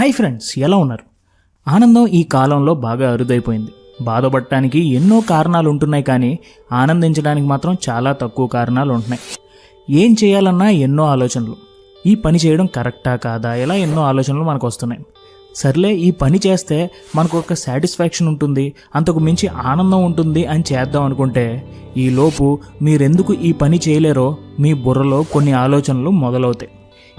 Hi friends ఎలా ఉన్నారు? ఆనందం ఈ కాలంలో బాగా అరుదైపోయింది. బాధపడటానికి ఎన్నో కారణాలు ఉంటున్నాయి కానీ ఆనందించడానికి మాత్రం చాలా తక్కువ కారణాలు ఉంటున్నాయి ఏం చేయాలన్నా ఎన్నో ఆలోచనలు. ఈ పని చేయడం కరెక్టా కాదా? ఇలా ఎన్నో ఆలోచనలు మనకు వస్తున్నాయి సర్లే ఈ పని చేస్తే మనకు ఒక సాటిస్ఫాక్షన్ ఉంటుంది అంతకు మించి ఆనందం ఉంటుంది అని చేద్దాం అనుకుంటే ఈ లోపు మీరెందుకు ఈ పని చేయలేరో మీ బుర్రలో కొన్ని ఆలోచనలు మొదలవుతాయి.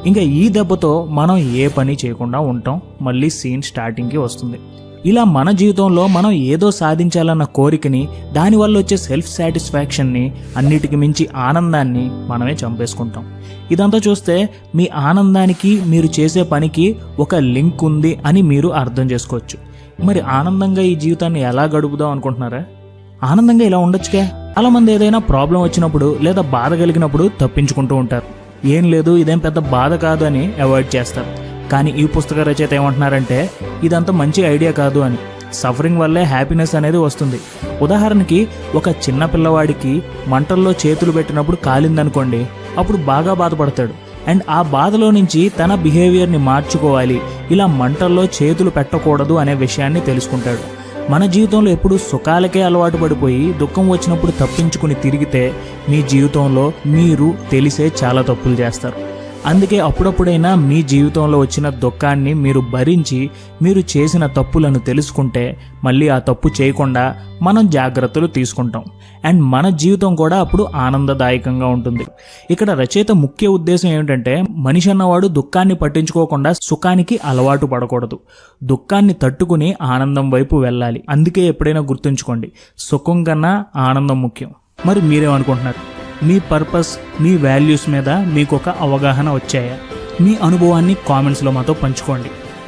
ఇంకా ఈ దెబ్బతో మనం ఏ పని చేయకుండా ఉంటాం. మళ్ళీ సీన్ స్టార్టింగ్కి వస్తుంది. ఇలా మన జీవితంలో మనం ఏదో సాధించాలన్న కోరికని దానివల్ల వచ్చే సెల్ఫ్ సాటిస్ఫాక్షన్ని అన్నిటికి మించి ఆనందాన్ని మనమే చంపేసుకుంటాం. ఇదంతా చూస్తే మీ ఆనందానికి మీరు చేసే పనికి ఒక లింక్ ఉంది అని మీరు అర్థం చేసుకోవచ్చు. మరి ఆనందంగా ఈ జీవితాన్ని ఎలా గడుపుదాం అనుకుంటున్నారా? ఆనందంగా ఇలా ఉండొచ్చుకే. చాలామంది ఏదైనా ప్రాబ్లం వచ్చినప్పుడు లేదా బాధ కలిగినప్పుడు తప్పించుకుంటూ ఉంటారు. ఏం లేదు ఇదేం పెద్ద బాధ కాదు అని అవాయిడ్ చేస్తారు. కానీ ఈ పుస్తక రచయిత ఏమంటున్నారంటే ఇదంతా మంచి ఐడియా కాదు అని. సఫరింగ్ వల్లే హ్యాపీనెస్ అనేది వస్తుంది. ఉదాహరణకి ఒక చిన్న పిల్లవాడికి మంటల్లో చేతులు పెట్టినప్పుడు కాలిందనుకోండి అప్పుడు బాగా బాధపడతాడు. అండ్ ఆ బాధలో నుంచి తన బిహేవియర్ని మార్చుకోవాలి. ఇలా మంటల్లో చేతులు పెట్టకూడదు అనే విషయాన్ని తెలుసుకుంటాడు. మన జీవితంలో ఎప్పుడు సుఖాలకే అలవాటు పడిపోయి దుఃఖం వచ్చినప్పుడు తప్పించుకుని తిరిగితే మీ జీవితంలో మీరు తెలిసే చాలా తప్పులు చేస్తారు. అందుకే అప్పుడప్పుడైనా మీ జీవితంలో వచ్చిన దుఃఖాన్ని మీరు భరించి మీరు చేసిన తప్పులను తెలుసుకుంటే మళ్ళీ ఆ తప్పు చేయకుండా మనం జాగ్రత్తలు తీసుకుంటాం. అండ్ మన జీవితం కూడా అప్పుడు ఆనందదాయకంగా ఉంటుంది. ఇక్కడ రచయిత ముఖ్య ఉద్దేశం ఏమిటంటే మనిషి అన్నవాడు దుఃఖాన్ని పట్టించుకోకుండా సుఖానికి అలవాటు పడకూడదు. దుఃఖాన్ని తట్టుకుని ఆనందం వైపు వెళ్ళాలి. అందుకే ఎప్పుడైనా గుర్తుంచుకోండి సుఖం కన్నా ఆనందం ముఖ్యం. మరి మీరేమనుకుంటున్నారు? మీ పర్పస్ మీ వాల్యూస్ మీద మీకు ఒక అవగాహన వచ్చాయా? మీ అనుభవాన్ని కామెంట్స్లో మాతో పంచుకోండి.